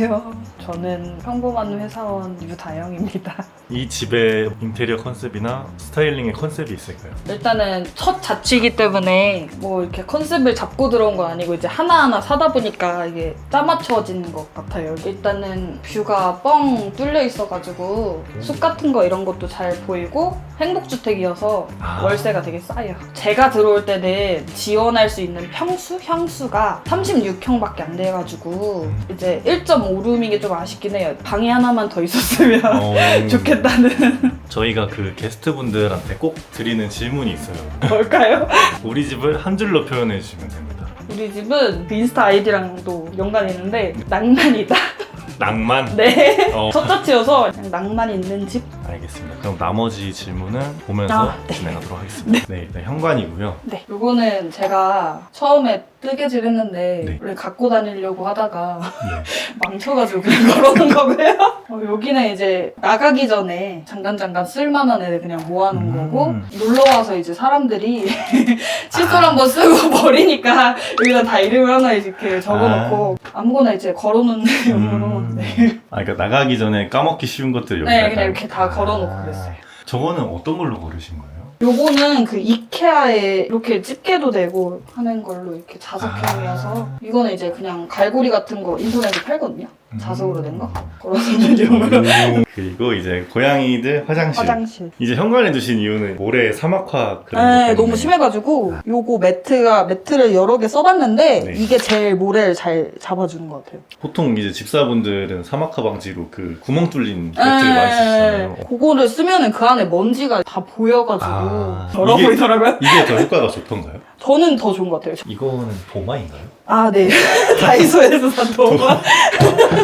안녕하세요. 저는 평범한 회사원 유다영입니다. 이 집의 인테리어 컨셉이나 스타일링의 컨셉이 있을까요? 일단은 첫 자취이기 때문에 뭐 이렇게 컨셉을 잡고 들어온 건 아니고 이제 하나하나 사다 보니까 이게 짜맞춰진 것 같아요. 일단은 뷰가 뻥 뚫려 있어가지고 숲 같은 거 이런 것도 잘 보이고 행복주택이어서 아. 월세가 되게 싸요. 제가 들어올 때는 지원할 수 있는 평수? 향수가 36평밖에 안 돼가지고 이제 1.5룸인 게 좀 아쉽긴 해요. 방이 하나만 더 있었으면 어, 좋겠다 는 저희가 그 게스트분들한테 꼭 드리는 질문이 있어요. 걸까요? 우리 집을 한 줄로 표현해 주시면 됩니다. 우리 집은 그 인스타 아이디랑도 연관이 있는데 낭만이다. 낭만. 네. 어, 첫 자취여서 그냥 낭만 있는 집. 알겠습니다. 그럼 나머지 질문은 보면서 아, 네. 진행하도록 하겠습니다. 네, 일단 현관이고요. 네. 요거는 제가 처음에 뜨개질 했는데 네. 원래 갖고 다니려고 하다가 네. 망쳐가지고 그냥 걸어놓은 거고요. 어, 여기는 이제 나가기 전에 잠깐 잠깐 쓸만한 애들 그냥 모아놓은 음. 거고 놀러 와서 이제 사람들이 칫솔 아. 한번 쓰고 버리니까 여기다 다 이름을 하나 이렇게 적어놓고 아무거나 이제 걸어놓는 용으로 음. 네. 아, 그러니까 나가기 전에 까먹기 쉬운 것들 여기 네, 그냥 이렇게 다 걸어놓고 그랬어요. 저거는 어떤 걸로 고르신 거예요? 요거는 그 이케아에 이렇게 집게도 되고 하는 걸로 이렇게 자석형이어서 아. 이거는 이제 그냥 갈고리 같은 거 인터넷에 팔거든요. 음. 자석으로 된 거? 걸어놓는 용으로. 오, 그리고 이제 고양이들 화장실. 화장실. 이제 현관에 두신 이유는 모래 사막화 그런 것 네, 때문에. 너무 심해가지고 요거 매트가 매트를 여러 개 써봤는데 네. 이게 제일 모래를 잘 잡아주는 것 같아요. 보통 이제 집사분들은 사막화 방지로 그 구멍 뚫린 매트를 많이 쓰시잖아요. 네, 그거를 쓰면은 그 안에 먼지가 다 보여가지고 아, 더러 이게- 보이더라고요. 이게 더 효과가 좋던가요? 저는 더 좋은 것 같아요. 이거는 보마인가요? 아, 네. 다이소에서 산 도마.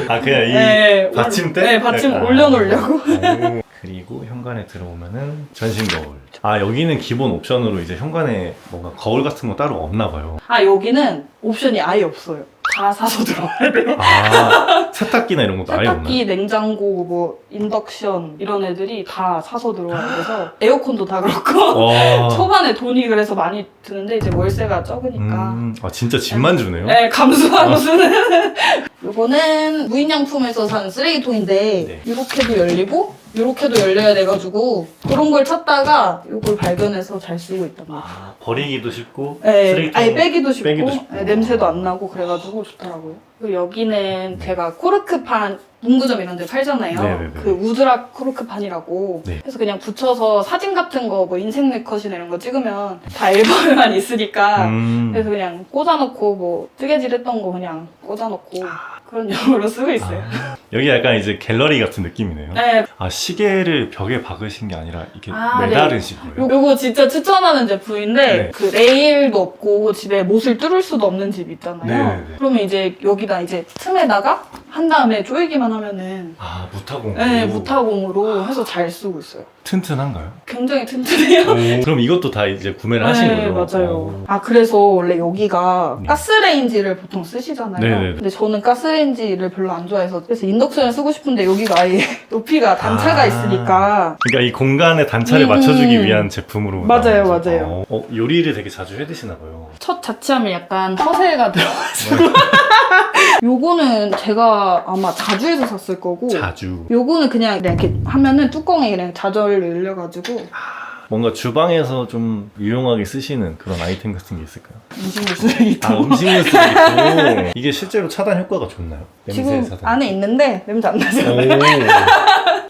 아 그냥 이 네, 받침대? 네, 받침 약간. 올려놓으려고. 오, 그리고 현관에 들어오면은 전신 거울. 아 여기는 기본 옵션으로 이제 현관에 뭔가 거울 같은 거 따로 없나 봐요. 아 여기는 옵션이 아예 없어요. 다 사서 들어와야 돼요. 아 세탁기나 이런 것도 아예 없나요? 세탁기, 냉장고, 뭐 인덕션 이런 애들이 다 사서 들어와야 돼서 에어컨도 다 그렇고 와. 초반에 돈이 그래서 많이 드는데 이제 월세가 적으니까 음, 아 진짜 집만 주네요. 네 감수하고 아. 쓰는 요거는 무인양품에서 산 쓰레기통인데 네. 이렇게도 열리고 이렇게도 열려야 돼가지고 그런 걸 찾다가 이걸 발견해서 잘 쓰고 있단 말이에요. 아, 버리기도 쉽고 네, 쓰레기통 아니 빼기도 쉽고, 빼기도 쉽고. 네, 냄새도 안 나고 그래가지고 좋더라고요. 그리고 여기는 제가 코르크판 문구점 이런 데 팔잖아요. 네 네 네. 그 우드락 코르크판이라고. 네. 그래서 그냥 붙여서 사진 같은 거 뭐 인생 네컷이나 이런 거 찍으면 다 앨범에만 있으니까 음. 그래서 그냥 꽂아놓고 뭐 뜨개질 했던 거 그냥 꽂아놓고 그런 용으로 쓰고 있어요. 아, 여기 약간 이제 갤러리 같은 느낌이네요. 네. 아 시계를 벽에 박으신 게 아니라 이렇게 아, 매달으신 거예요? 요- 요거 진짜 추천하는 제품인데 네. 그 레일도 없고 집에 못을 뚫을 수도 없는 집 있잖아요. 네 네 네. 그러면 이제 여기다 이제 틈에다가 한 다음에 조이기만 하면은 아 무타공. 네, 무타공으로 해서 잘 쓰고 있어요. 튼튼한가요? 굉장히 튼튼해요. 그럼 이것도 다 이제 구매를 하신 네, 거죠? 맞아요. 오. 아, 그래서 원래 여기가 네. 가스레인지를 보통 쓰시잖아요. 네네네. 근데 저는 가스레인지를 별로 안 좋아해서 그래서 인덕션을 쓰고 싶은데 여기가 아예 높이가 단차가 아. 있으니까 그러니까 이 공간의 단차를 음. 맞춰주기 위한 제품으로. 맞아요, 나온 거죠. 맞아요. 어, 어, 요리를 되게 자주 해 드시나 봐요. 첫 자취하면 약간 허세가 들어가지고 요거는 제가 아마 자주에서 샀을 거고 자주. 요거는 그냥 이렇게 하면은 뚜껑에 그냥 자절 열려가지고 뭔가 주방에서 좀 유용하게 쓰시는 그런 아이템 같은 게 있을까요? 음식물 쓰레기통 아 음식물 쓰레기통. 이게 실제로 차단 효과가 좋나요? 냄새 지금 차단. 안에 있는데 냄새 안 나죠? 오.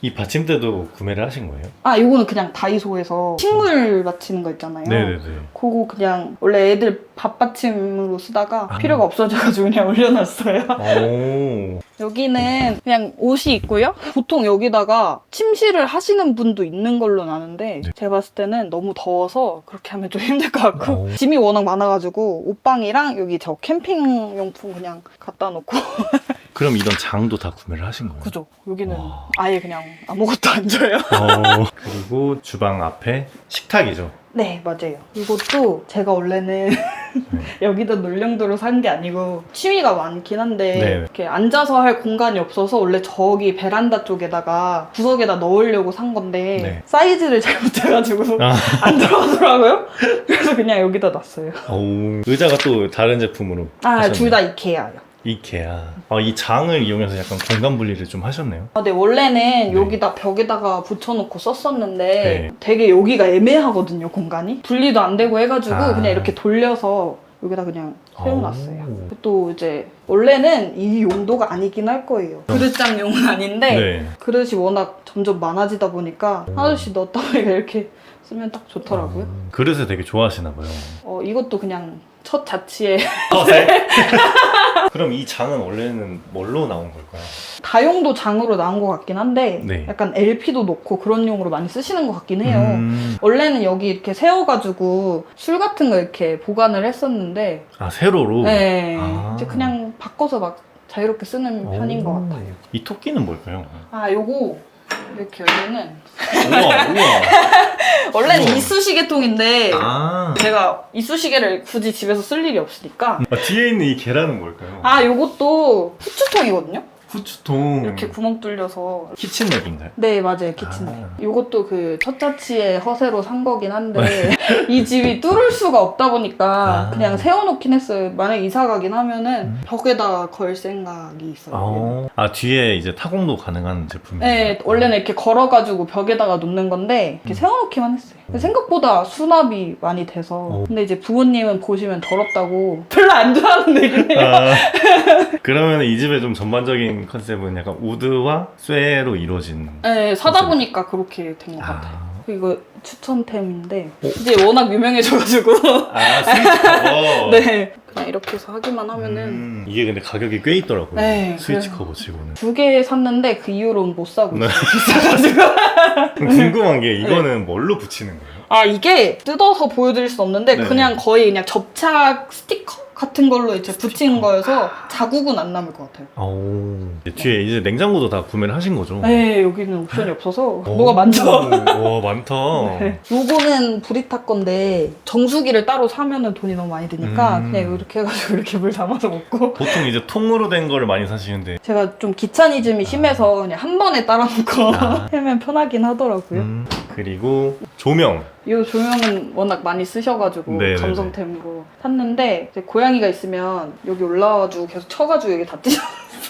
이 받침대도 구매를 하신 거예요? 아 요거는 그냥 다이소에서 식물 받치는 거 있잖아요 네네네. 그거 그냥 원래 애들 밥 받침으로 쓰다가 아. 필요가 없어져가지고 그냥 올려놨어요 오. 여기는 그냥 옷이 있고요. 보통 여기다가 침실을 하시는 분도 있는 걸로 아는데 네. 제가 봤을 때는 너무 더워서 그렇게 하면 좀 힘들 것 같고 오. 짐이 워낙 많아가지고 옷방이랑 여기 저 캠핑 용품 그냥 갖다 놓고 그럼 이런 장도 다 구매를 하신 거예요? 그죠. 여기는 와. 아예 그냥 아무것도 안 줘요. 어, 그리고 주방 앞에 식탁이죠. 네 맞아요. 이것도 제가 원래는 여기다 놀령도로 산 게 아니고 취미가 많긴 한데 네. 이렇게 앉아서 할 공간이 없어서 원래 저기 베란다 쪽에다가 구석에다 넣으려고 산 건데 네. 사이즈를 잘못해가지고 아, 안 들어가더라고요. 그래서 그냥 여기다 놨어요. 오. 의자가 또 다른 제품으로. 아 하셨네요. 둘다 이케아요. 이케아. 아, 이 장을 이용해서 약간 공간 분리를 좀 하셨네요. 아, 네, 원래는 네. 여기다 벽에다가 붙여놓고 썼었는데 네. 되게 여기가 애매하거든요, 공간이. 분리도 안 되고 해가지고 아. 그냥 이렇게 돌려서 여기다 그냥 세워놨어요. 오. 또 이제 원래는 이 용도가 아니긴 할 거예요. 그릇장용은 아닌데 네. 그릇이 워낙 점점 많아지다 보니까 오. 하나씩 넣었다 보니까 이렇게 쓰면 딱 좋더라고요. 음, 그릇을 되게 좋아하시나 봐요. 어, 이것도 그냥 첫 자취에 허세? 그럼 이 장은 원래는 뭘로 나온 걸까요? 다용도 장으로 나온 것 같긴 한데 네. 약간 LP도 놓고 그런 용으로 많이 쓰시는 것 같긴 해요. 음, 원래는 여기 이렇게 세워가지고 술 같은 거 이렇게 보관을 했었는데 아, 세로로? 네, 아. 이제 그냥 바꿔서 막 자유롭게 쓰는 편인 것 오. 같아요. 이 토끼는 뭘까요? 아 요거 이렇게 열면은 우와, 우와. 원래는 우와. 이쑤시개통인데 아. 제가 이쑤시개를 굳이 집에서 쓸 일이 없으니까 아, 뒤에 있는 이 계란은 뭘까요? 아 요것도 후추통이거든요. 후추통. 이렇게 구멍 뚫려서 키친 랩인가요? 네 맞아요 키친데 아. 요것도 그 첫자치의 허세로 산 거긴 한데 이 집이 뚫을 수가 없다 보니까 아. 그냥 세워놓긴 했어요 만약 이사 가긴 하면은 음. 벽에다 걸 생각이 있어요 아, 아, 뒤에 이제 타공도 가능한 제품이에요? 네 원래는 이렇게 걸어가지고 벽에다가 놓는 건데 이렇게 음. 세워놓기만 했어요 근데 생각보다 수납이 많이 돼서 오. 근데 이제 부모님은 보시면 더럽다고 별로 안 좋아하는 얘기네요 아, 그러면 이 집의 좀 전반적인 컨셉은 약간 우드와 쇠로 이루어진 네 사다 그치. 보니까 그렇게 된것 같아요 아, 이거 추천템인데 오. 이제 워낙 유명해져가지고 아 스위치 커버 네. 그냥 이렇게 해서 하기만 하면은 음, 이게 근데 가격이 꽤 있더라고요 네, 스위치 그래요. 커버 치고는 두 개 샀는데 그 이후로는 못 사고 네. 비싸가지고. 궁금한 게 이거는 뭘로 붙이는 거예요? 아 이게 뜯어서 보여드릴 수 없는데 네. 그냥 거의 그냥 접착 스티커 같은 걸로 이제 붙인 거여서 자국은 안 남을 것 같아요. 오, 뒤에 이제 냉장고도 다 구매를 하신 거죠? 네 여기는 옵션이 없어서 오, 뭐가 많죠. 와 많다 네. 요거는 브리타 건데 정수기를 따로 사면은 돈이 너무 많이 드니까 음. 그냥 이렇게 해가지고 이렇게 물 담아서 먹고 보통 이제 통으로 된 거를 많이 사시는데 제가 좀 귀차니즘이 심해서 그냥 한 번에 따라 놓고 아. 하면 편하긴 하더라고요. 음, 그리고 조명 이 조명은 워낙 많이 쓰셔가지고 네네네. 감성템으로 샀는데 이제 고양이가 있으면 여기 올라와가지고 계속 쳐가지고 여기 다 찢어.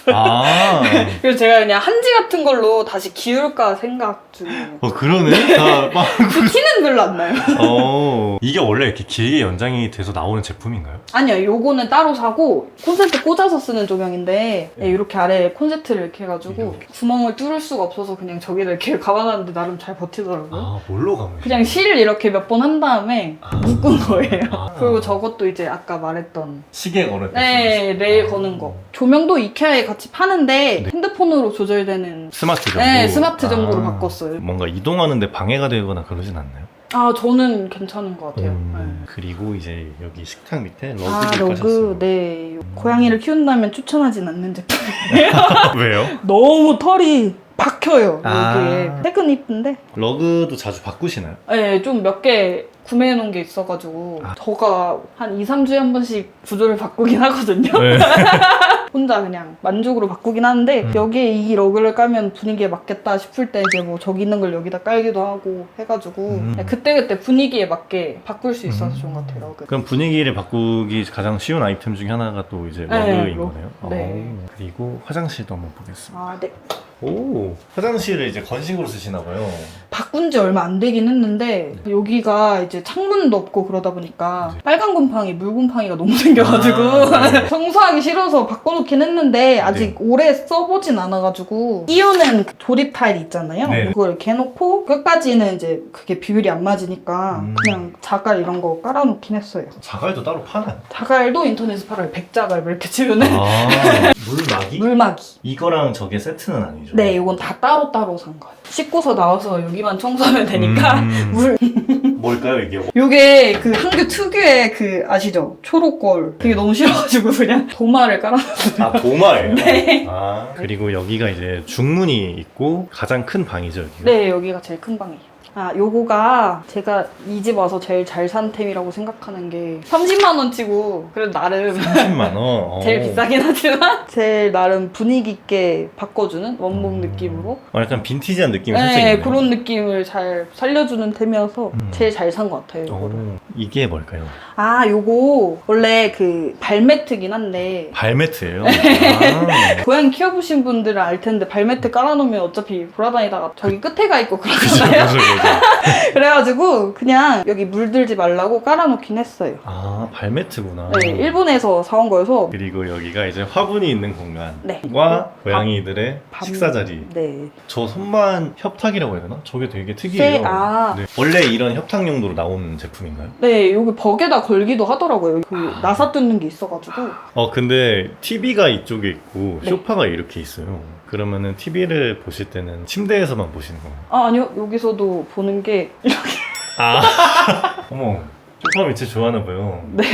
아 그래서 제가 그냥 한지 같은 걸로 다시 기울까 생각 중이에요. 어, 그러네 다. 그 티는 별로 안 나요. 어, 이게 원래 이렇게 길게 연장이 돼서 나오는 제품인가요? 아니요, 요거는 따로 사고 콘센트 꽂아서 쓰는 조명인데 예, 이렇게 아래에 콘센트를 이렇게 해가지고. 구멍을 뚫을 수가 없어서 그냥 저기다 이렇게 감아놨는데 나름 잘 버티더라고요. 아 뭘로 가면 그냥 실 이렇게 몇 번 한 다음에 아. 묶은 거예요. 아. 그리고 저것도 이제 아까 말했던 시계 때 네, 레일 아. 거는 거. 조명도 이케아에 같이 파는데 네. 핸드폰으로 조절되는 스마트 정보 네, 스마트 정보로 아, 바꿨어요. 뭔가 이동하는데 방해가 되거나 그러진 않나요? 아, 저는 괜찮은 것 같아요. 음, 네. 그리고 이제 여기 식탁 밑에 러그를 아, 러그, 까셨어요 네. 고양이를 키운다면 추천하진 않는 제품. 왜요? 너무 털이 박혀요, 아. 여기에. 색은 이쁜데? 러그도 자주 바꾸시나요? 네, 좀 몇 개 구매해 놓은 게 있어가지고, 아. 저가 한 2, 3주에 한 번씩 구조를 바꾸긴 하거든요. 네. 혼자 그냥 만족으로 바꾸긴 하는데 음. 여기에 이 러그를 깔면 분위기에 맞겠다 싶을 때 이제 뭐 저기 있는 걸 여기다 깔기도 하고 해가지고 음. 그냥 그때그때 분위기에 맞게 바꿀 수 있어서 음. 좋은 것 같아요 러그 그럼 분위기를 바꾸기 가장 쉬운 아이템 중에 하나가 또 이제 네, 러그인 러그. 거네요. 네. 오, 그리고 화장실도 한번 보겠습니다. 아, 네. 오, 화장실을 이제 건식으로 쓰시나 봐요. 바꾼 지 얼마 안 되긴 했는데 여기가 이제 창문도 없고 그러다 보니까 네. 빨간 곰팡이, 물 곰팡이가 너무 생겨가지고 아, 네. 청소하기 싫어서 바꿔놓긴 했는데 아직 오래 써보진 않아가지고 끼우는 그 조립 타일 있잖아요. 네. 그걸 이렇게 해놓고 끝까지는 이제 그게 비율이 안 맞으니까 음. 그냥 자갈 이런 거 깔아놓긴 했어요. 자갈도 따로 파나요? 자갈도 인터넷에서 팔아요. 백자갈 뭐 이렇게 치면은 아, 물막이? 물막이. 이거랑 저게 세트는 아니죠? 네, 이건 다 따로따로 산 거예요. 씻고서 나와서 여기만 청소하면 되니까 음. 물 뭘까요 이게? 요게 그 한규 특유의 그 아시죠? 초록골. 그게 너무 싫어가지고 그냥 도마를 깔아놨어요. 아 도마예요? 네. 아 그리고 여기가 이제 중문이 있고 가장 큰 방이죠 여기가? 네, 여기가 제일 큰 방이에요. 아, 요거가 제가 이 집 와서 제일 잘 산 템이라고 생각하는 게 30만 원치고 그래도 나름 30만 원. 어. 제일 비싸긴 하지만 제일 나름 분위기 있게 바꿔주는 원목 음. 느낌으로 어, 약간 빈티지한 느낌이 살짝 네, 있네요. 그런 느낌을 잘 살려주는 템이어서 음. 제일 잘 산 것 같아요. 오, 이거를. 이게 뭘까요? 아, 요거 원래 그 발매트긴 한데 발매트예요. 아. 고양이 키워보신 분들은 알 텐데 발매트 깔아놓으면 어차피 돌아다니다가 저기 끝에 가 있고 그러잖아요. 그죠, 그죠. 그래가지고 그냥 여기 물들지 말라고 깔아놓긴 했어요. 아, 발매트구나. 네, 일본에서 사온 거여서 그리고 여기가 이제 화분이 있는 공간과 네. 고양이들의 밥- 식사 자리. 네. 저 손만 협탁이라고 해야 되나? 저게 되게 특이해요. 세- 아. 네. 원래 이런 협탁 용도로 나오는 제품인가요? 네, 여기 벽에다 걸기도 하더라고요. 그 아. 나사 뜯는 게 있어가지고. 어 근데 TV가 이쪽에 있고 네. 소파가 이렇게 있어요. 그러면은 TV를 보실 때는 침대에서만 보시는 건가요? 아, 아니요. 여기서도 보는 게 이렇게. 아 어머 소파 밑에 좋아하나 봐요. 네.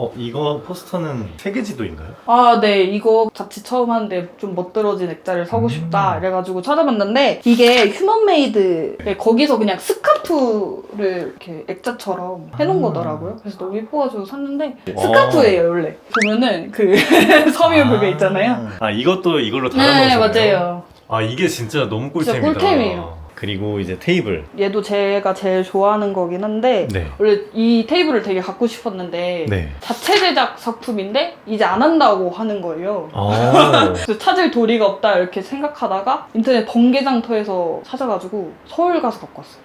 어 이거 포스터는 세계지도인가요? 아, 네. 이거 같이 처음 하는데 좀 멋들어진 액자를 사고 음. 싶다. 이래가지고 찾아봤는데 이게 휴먼메이드. 거기서 그냥 스카프를 이렇게 액자처럼 해놓은 아. 거더라고요. 그래서 너무 예뻐가지고 샀는데 와. 스카프예요, 원래. 보면은 그 섬유 그게 있잖아요. 아 이것도 이걸로 네, 달아놓으셨나요? 맞아요. 아 이게 진짜 너무 진짜 꿀템이다. 꿀템이에요. 그리고 이제 테이블. 얘도 제가 제일 좋아하는 거긴 한데 네. 원래 이 테이블을 되게 갖고 싶었는데 네. 자체 제작 작품인데 이제 안 한다고 하는 거예요. 아 그래서 찾을 도리가 없다 이렇게 생각하다가 인터넷 번개장터에서 찾아가지고 서울 가서 갖고 왔어요.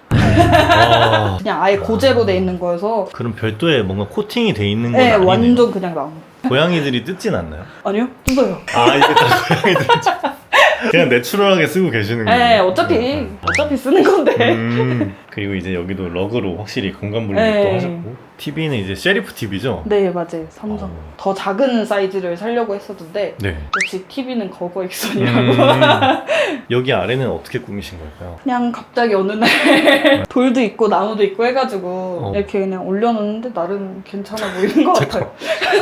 아, 그냥 아예 고제로 돼 있는 거여서 그럼 별도의 뭔가 코팅이 돼 있는 건 네 아니네요. 완전 그냥 나온 거. 고양이들이 뜯진 않나요? 아니요? 뜯어요. 아 이게 다 고양이들 그냥 내추럴하게 쓰고 계시는 거예요. 네 어차피 어차피 쓰는 건데. 음, 그리고 이제 여기도 러그로 확실히 공간 분리도 네. 하셨고 TV는 이제 셰리프 TV죠? 네 맞아요 삼성. 어. 더 작은 사이즈를 살려고 했었는데 네. 역시 TV는 거거 액션이라고. 음, 여기 아래는 어떻게 꾸미신 걸까요? 그냥 갑자기 어느 날 돌도 있고 나무도 있고 해가지고 어. 이렇게 그냥 올려놓는데 나름 괜찮아 보이는 것 같아요.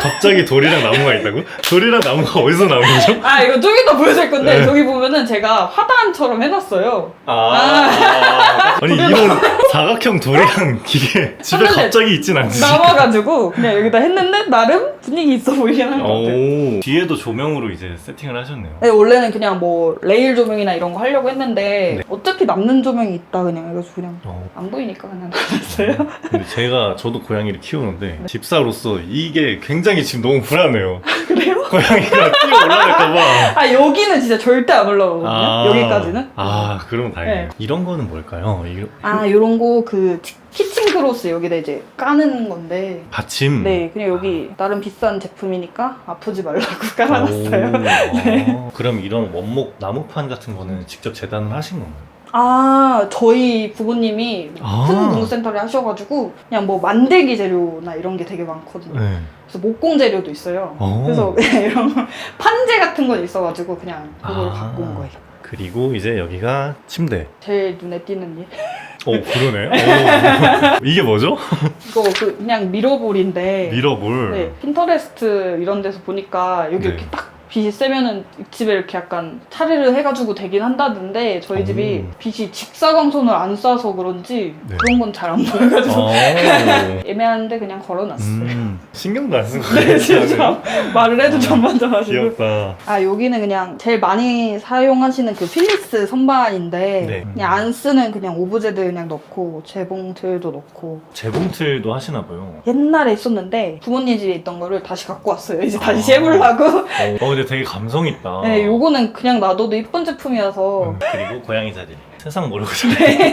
갑자기 돌이랑 나무가 있다고? 돌이랑 나무가 어디서 나온 거죠? 아 이거 좀 이따 보여줄 건데 네. 저기 보면은 제가 화단처럼 해놨어요. 아, 아 니 이런 사각형 돌이랑 기계 집에 갑자기 있진 않지. 남아가지고 그냥 여기다 했는데 나름 분위기 있어 보이긴 한 것 같아요. 오, 뒤에도 조명으로 이제 세팅을 하셨네요. 네, 원래는 그냥 뭐 레일 조명이나 이런 거 하려고 했는데 네. 어차피 남는 조명이 있다 그냥 그래서 그냥 어, 안 보이니까 그냥 놔뒀어요. 근데 제가 저도 고양이를 키우는데 집사로서 이게 굉장히 지금 너무 불안해요. 그래요? 고양이가 뛰어 올라갈까봐. 아 여기는 진짜 절대 안 올라오거든요. 여기까지는. 아, 그럼 다행이에요. 네. 이런 거는 뭘까요? 이거 아 요런 거 그 키친 크로스 여기다 이제 까는 건데 받침. 네 그냥 여기 나름 비싼 제품이니까 아프지 말라고 깔아놨어요. 오, 아, 그럼 이런 원목 나무판 같은 거는 직접 재단을 하신 건가요? 아 저희 부모님이 아. 큰 문구센터를 하셔가지고 그냥 뭐 만들기 재료나 이런 게 되게 많거든요. 네. 그래서 목공 재료도 있어요. 오. 그래서 이런 거 판재 같은 건 있어가지고 그냥 그걸 아. 갖고 온 거예요. 그리고 이제 여기가 침대. 제일 눈에 띄는 일. 오, 그러네. 오. 이게 뭐죠? 이거 그 그냥 미러볼인데 미러볼. 네, 핀터레스트 이런 데서 보니까 여기 네. 이렇게 딱 빛이 세면은 집에 이렇게 약간 차례를 해가지고 되긴 한다던데 저희 집이 오. 빛이 직사광선을 안 쏴서 그런지 네. 그런 건 잘 안 보여가지고 어. 애매한데 그냥 걸어놨어요. 음, 신경도 안 쓰고 네, 진짜 말을 해도 전반전하시고. 귀엽다. 아 여기는 그냥 제일 많이 사용하시는 그 필립스 선반인데 네. 그냥 안 쓰는 그냥 오브제들 그냥 넣고 재봉틀도 넣고 재봉틀도 하시나 봐요. 옛날에 있었는데 부모님 집에 있던 거를 다시 갖고 왔어요. 이제 아. 다시 해보려고. 어, 근데 되게 감성 있다. 네, 요거는 그냥 놔둬도 이쁜 제품이어서 음, 그리고 고양이 자리. 세상 모르고 자리.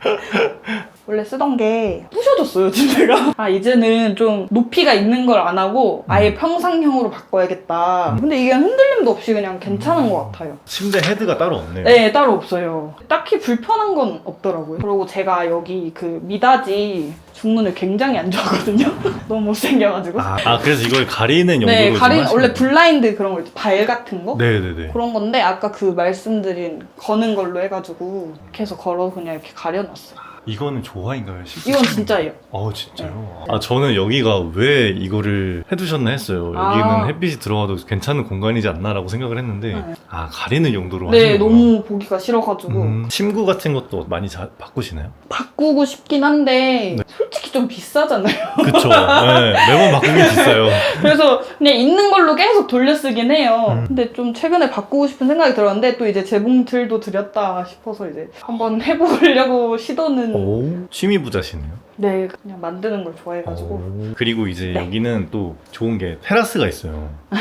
원래 쓰던 게 부셔졌어요 침대가. 아 이제는 좀 높이가 있는 걸 안 하고 아예 음. 평상형으로 바꿔야겠다. 근데 이게 흔들림도 없이 그냥 괜찮은 것 같아요. 침대 헤드가 따로 없네요. 네, 따로 없어요. 딱히 불편한 건 없더라고요. 그리고 제가 여기 그 미닫이 중문을 굉장히 안 좋아하거든요. 너무 못생겨가지고. 아, 아, 그래서 이걸 가리는 용도로 네, 지금 가린 하시는 원래? 블라인드 그런 거 있죠. 발 같은 거. 네네네. 그런 건데 아까 그 말씀드린 거는 걸로 해가지고 계속 걸어 그냥 이렇게 가려놨어요. 이거는 조화인가요? 실제? 이건 진짜예요. 어 진짜요? 아 저는 여기가 왜 이거를 해두셨나 했어요. 아. 여기는 햇빛이 들어와도 괜찮은 공간이지 않나라고 생각을 했는데 네. 아 가리는 용도로 네, 하시는 너무 보기가 싫어가지고 음, 침구 같은 것도 많이 자, 바꾸시나요? 바꾸고 싶긴 한데 네. 솔 직히 좀 비싸잖아요. 그쵸. 네, 매번 바꾸긴 비싸요. 그래서 그냥 있는 걸로 계속 돌려쓰긴 해요. 음. 근데 좀 최근에 바꾸고 싶은 생각이 들었는데 또 이제 재봉틀도 드렸다 싶어서 이제 한번 해보려고 시도는 오 취미 부자시네요. 네, 그냥 만드는 걸 좋아해가지고. 오. 그리고 이제 네. 여기는 또 좋은 게 테라스가 있어요.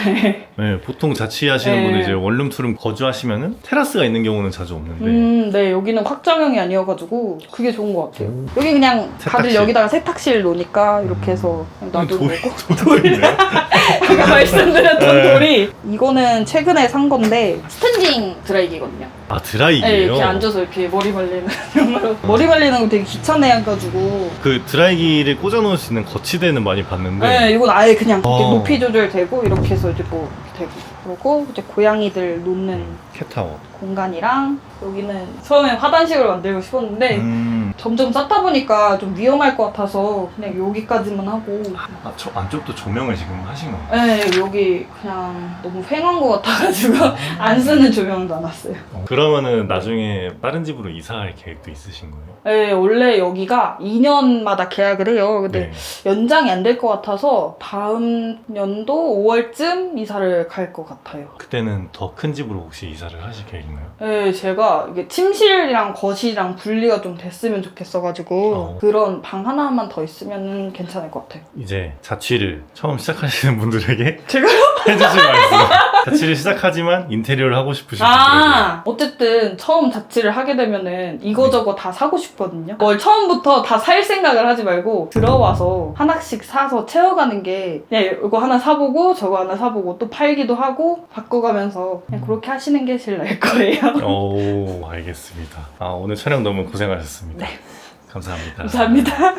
네, 보통 자취하시는 네. 분들 이제 원룸 투룸 거주하시면은 테라스가 있는 경우는 자주 없는데 음, 네, 여기는 확장형이 아니어가지고 그게 좋은 것 같아요. 오. 여기 그냥 다들 세탁실. 여기다가 세탁실 놓으니까 이렇게 해서 그냥 놔두고 돌이 되고. 돌이네. 아까 말씀드렸던 네. 돌이 이거는 최근에 산 건데 스탠딩 드라이기거든요. 아 네, 드라이기예요. 이렇게 앉아서 이렇게 머리 말리는 용으로. 머리 말리는 거 되게 귀찮아해가지고. 그 드라이기를 꽂아놓을 수 있는 거치대는 많이 봤는데. 네, 이건 아예 그냥 이렇게 어. 높이 조절되고 이렇게 해서 이제 뭐 이렇게 되고. 그리고 이제 고양이들 놓는 캣타워. 공간이랑 여기는 처음에 화단식으로 만들고 싶었는데 음. 점점 쌓다 보니까 좀 위험할 것 같아서 그냥 여기까지만 하고 아, 저 안쪽도 조명을 지금 하신 건가요? 네, 여기 그냥 너무 휑한 것 같아가지고 안 쓰는 조명도 안 왔어요. 그러면은 나중에 다른 집으로 이사할 계획도 있으신 거예요? 네, 원래 여기가 2년마다 계약을 해요. 근데 네. 연장이 안 될 것 같아서 다음 연도 5월쯤 이사를 갈 것 같아요. 그때는 더 큰 집으로 혹시 이사 를 하실 계획인가요? 네, 제가 이게 침실이랑 거실이랑 분리가 좀 됐으면 좋겠어가지고 어. 그런 방 하나만 더 있으면 괜찮을 것 같아요. 이제 자취를 처음 시작하시는 분들에게 제가 해주실 말씀. 자취를 시작하지만 인테리어를 하고 싶으신 분들에게. 아 어쨌든 처음 자취를 하게 되면은 이거저거 다 사고 싶거든요. 뭘 처음부터 다 살 생각을 하지 말고 들어와서 하나씩 사서 채워가는 게 그냥 이거 하나 사보고 저거 하나 사보고 또 팔기도 하고 바꿔가면서 그냥 그렇게 하시는 게 제일 나을 거예요. 오, 알겠습니다. 아, 오늘 촬영 너무 고생하셨습니다. 네. 감사합니다. 감사합니다.